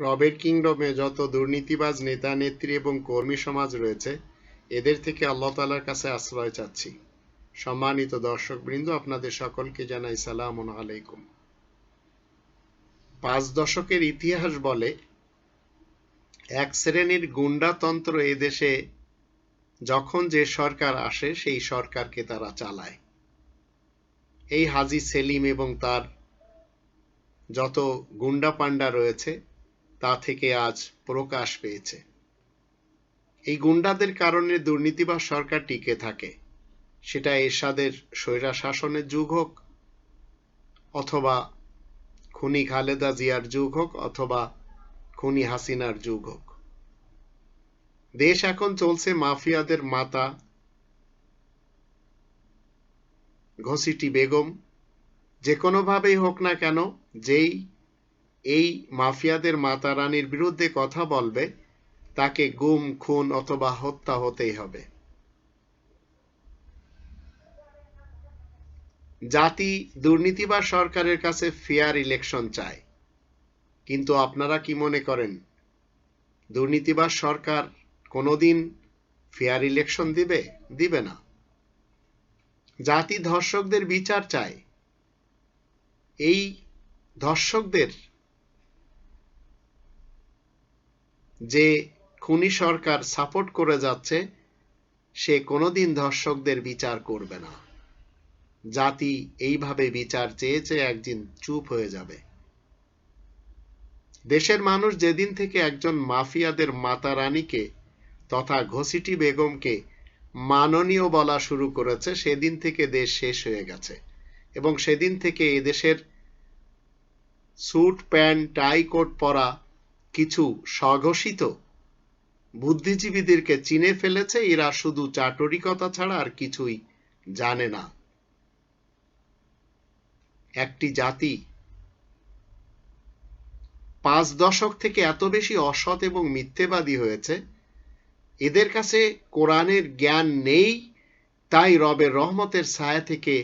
রবের কিংডমে যত দুর্নীতিবাজ নেতা, নেত্রী এবং কর্মী সমাজ রয়েছে, এদের থেকে আল্লাহ তালার কাছে আশ্রয় চাচ্ছি। সম্মানিত দর্শকবৃন্দ, আপনাদের সকলকে জানাই সালাম আলাইকুম। পাঁচ দশকের ইতিহাস বলে, এক শ্রেণির গুন্ডাতন্ত্র এদেশে যখন যে সরকার আসে, সেই সরকারকে তারা চালায়। এই হাজি সেলিম এবং তার যত গুন্ডা পান্ডা রয়েছে তা থেকে আজ প্রকাশ পেয়েছে। এই গুন্ডাদের কারণে দুর্নীতিবাজ সরকার টিকে থাকে, সেটা এরশাদের স্বৈরা শাসনের যুগ হোক, অথবা খুনি খালেদা জিয়ার যুগ হোক, অথবা খুনি হাসিনার যুগ হোক। দেশ এখন চলছে মাফিয়াদের মাতা ঘসিটি বেগম। যে কোনোভাবেই হোক না কেন, যেই এই মাফিয়াদের মাতা রানীর বিরুদ্ধে কথা বলবে, তাকে গুম, খুন অথবা হত্যা হতেই হবে। জাতি দুর্নীতিবাজ সরকারের কাছে ফেয়ার ইলেকশন চায়। কিন্তু আপনারা কি মনে করেন, দুর্নীতিবাজ সরকার কোনোদিন ফেয়ার ইলেকশন দিবে দিবে না? জাতি ধর্ষকদের বিচার চায়। এই ধর্ষকদের যে খুনি সরকার সাপোর্ট করে যাচ্ছে, সে কোনোদিন ধর্ষকদের বিচার করবে না। জাতি এইভাবে বিচার চেয়ে চেয়ে একদিন চুপ হয়ে যাবে। দেশের মানুষ যেদিন থেকে একজন মাফিয়াদের মাতা রানীকে তথা ঘসিটি বেগমকে মাননীয় বলা শুরু করেছে, সেদিন থেকে দেশ শেষ হয়ে গেছে এবং সেদিন থেকে এদেশের স্যুট, প্যান্ট, টাই কোট পরা কিছু স্বঘোষিত। বুদ্ধিজীবীদেরকে চিনে ফেলেছে এরা শুধু চাটরিকতা ছাড়া আর কিছুই জানে না। একটি জাতি পাঁচ দশক থেকে এত বেশি অসৎ এবং মিথ্যেবাদী হয়েছে। এদের কাছে কোরআনের জ্ঞান নেই, তাই রবের রহমতের ছায়া থেকে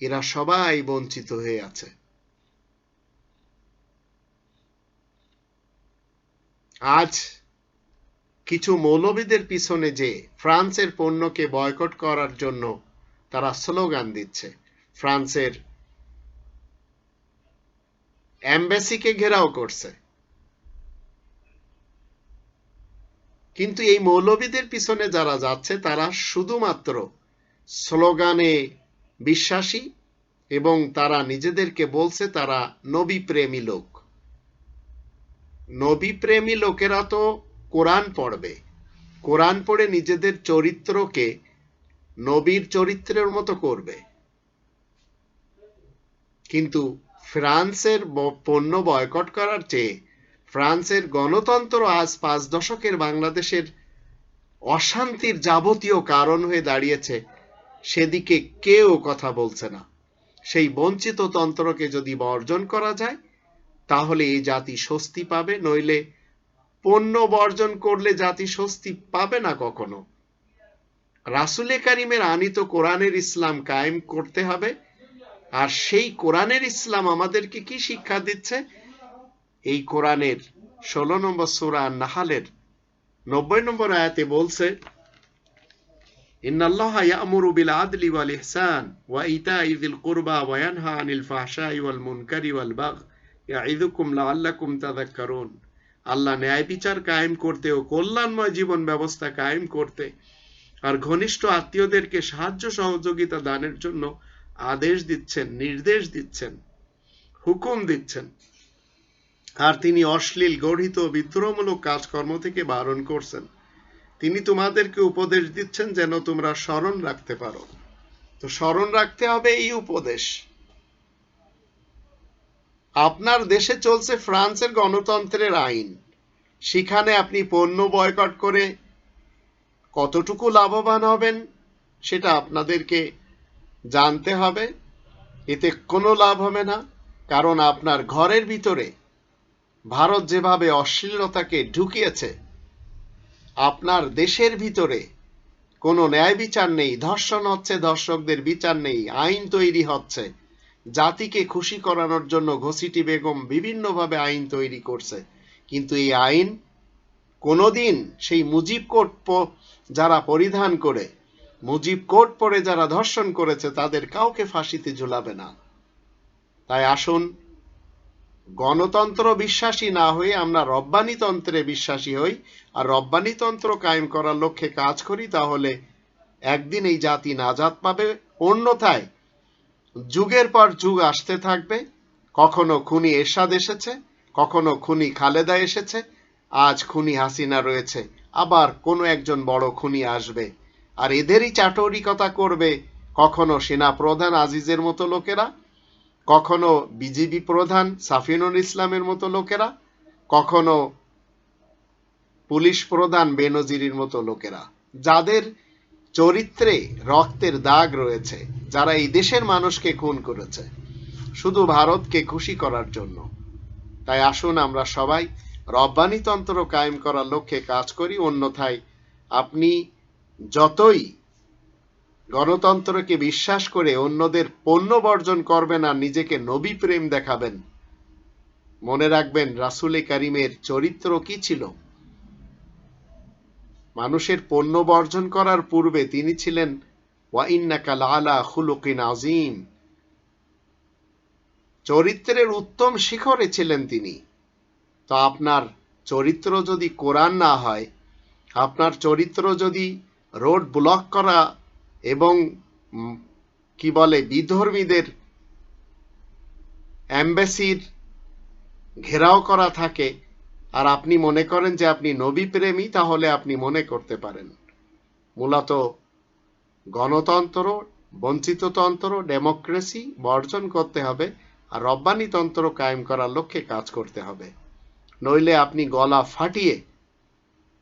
এরা সবাই বঞ্চিত হয়ে আছে। আজ কিছু মৌলবীদের পিছনে যে ফ্রান্সের পণ্যকে বয়কট করার জন্য তারা স্লোগান দিচ্ছে, ফ্রান্সের অ্যাম্বাসিকে ঘেরাও করছে। কিন্তু এই মৌলবীদের পিছনে যারা যাচ্ছে, তারা শুধুমাত্র স্লোগানে বিশ্বাসী এবং তারা নিজেদেরকে বলছে, তারা নবী প্রেমী লোক। নবী প্রেমী লোকেরা তো কোরআন পড়বে। কোরআন পড়ে নিজেদের চরিত্রকে নবীর চরিত্রের মতো করবে। কিন্তু ফ্রান্সের পণ্য বয়কট করার চেয়ে ফ্রান্সের গণতন্ত্র আজ পাঁচ দশকের বাংলাদেশের অশান্তির যাবতীয় কারণ হয়ে দাঁড়িয়েছে, সেদিকে কেউ কথা বলছে না। সেই বঞ্চিত তন্ত্রকে যদি বর্জন করা যায় তাহলে এই জাতি স্বস্তি পাবে, নইলে পণ্য বর্জন করলে জাতি স্বস্তি পাবে না কখনো। রাসুলে কারিমের আনিত কোরআনের ইসলাম কায়েম করতে হবে। আর সেই কোরআনের ইসলাম আমাদেরকে কি শিক্ষা দিচ্ছে? এই কোরআনের ষোলো নম্বর সুরা নাহালের নব্বই নম্বর আয়াতে বলছে, ইন্নাল্লাহ ইয়ামুরু বিল আদলি ওয়াল ইহসান ওয়া ইতাই যিল কুরবা ওয়া ইয়ানহা আনিল ফাহশাই ওয়াল মুনকারি ওয়াল বাগয় লাআল্লাকুম তাযাক্কারুন আল্লাহ ন্যায় বিচার কায়েম করতে ও কল্যাণময় জীবন ব্যবস্থা কায়েম করতে আর ঘনিষ্ঠ আত্মীয়দেরকে সাহায্য সহযোগিতা দানের জন্য আদেশ দিচ্ছেন, নির্দেশ দিচ্ছেন, হুকুম দিচ্ছেন। আর তিনি অশ্লীল গঠিত বিদ্রোহমূলক কাজকর্ম থেকে বারণ করছেন। তিনি তোমাদেরকে উপদেশ দিচ্ছেন যেন তোমরা স্মরণ রাখতে পারো। তো স্মরণ রাখতে হবে এই উপদেশ। আপনার দেশে চলছে ফ্রান্সের গণতন্ত্রের আইন। সেখানে আপনি পণ্য বয়কট করে কতটুকু লাভবান হবেন, সেটা আপনাদেরকে জানতে হবে। এতে কোনো লাভ হবে না, কারণ আপনার ঘরের ভিতরে ভারত যেভাবে অশ্লীলতাকে ঢুকিয়েছে, আপনার দেশের ভিতরে কোনো ন্যায় বিচার নেই, ধর্ষণ হচ্ছে, ধর্ষকদের বিচার নেই, আইন তৈরি হচ্ছে। জাতিকে খুশি করানোর জন্য ঘসিটি বেগম বিভিন্নভাবে আইন তৈরি করছে। কিন্তু এই আইন কোনোদিন সেই মুজিব কোট যারা পরিধান করে, মুজিব কোট পরে যারা ধর্ষণ করেছে, তাদের কাউকে ফাঁসিতে ঝুলাবে না। তাই আসুন, গণতন্ত্র বিশ্বাসী না হয়ে আমরা রব্বানিতন্ত্রে বিশ্বাসী হই, আর রব্বানিতন্ত্র কায়েম করার লক্ষ্যে কাজ করি, তাহলে একদিন এই জাতি নাজাত পাবে। অন্যথায় যুগের পর যুগ আসতে থাকবে। কখনো খুনি এরশাদ এসেছে, কখনো খুনি খালেদা এসেছে, আজ খুনি হাসিনা রয়েছে। আবার কোনো একজন বড় খুনি আসবে। আর এদেরই চাটরিকতা করবে কখনো সেনা প্রধান আজিজের মতো লোকেরা, কখনো বিজিবি প্রধান সাফিনুল ইসলামের মতো লোকেরা, কখনো পুলিশ প্রধান বেনজিরির মতো লোকেরা। যাদের চরিত্রে রক্তের দাগ রয়েছে যারা এই দেশের মানুষকে খুন করেছে। শুধু ভারতকে খুশি করার জন্য। তাই আসুন আমরা সবাই রব্বানিতন্ত্র কায়েম করার লক্ষ্যে কাজ করি। অন্যথায় আপনি যতই গণতন্ত্রকে বিশ্বাস করে অন্যদের পণ্য বর্জন করবেন আর নিজেকে নবী প্রেম দেখাবেন, মনে রাখবেন রাসুলে কারিমের চরিত্র কি ছিল। মানুষের পণ্য বর্জন করার পূর্বে তিনি ছিলেন খুলুকিন আজিম চরিত্রের উত্তম শিখরে ছিলেন তিনি। তো আপনার চরিত্র যদি কোরআন না হয়, আপনার চরিত্র যদি রোড ব্লক করা এবং কি বলে, বিধর্মীদের অ্যাম্বাসির ঘেরাও করা থাকে, আর আপনি মনে করেন যে আপনি নবী প্রেমী তাহলে আপনি মনে করতে পারেন। মূলত গণতন্ত্র, বঞ্চিততন্ত্র, ডেমোক্রেসি বর্জন করতে হবে আর রব্বানিতন্ত্র কায়েম করার লক্ষ্যে কাজ করতে হবে। নইলে আপনি গলা ফাটিয়ে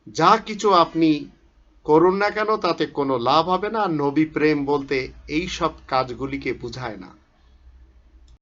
যা কিছু আপনি করুন না কেন তাতে কোনো লাভ হবে না। নবী প্রেম বলতে এই সব কাজগুলিকে বুঝায় না।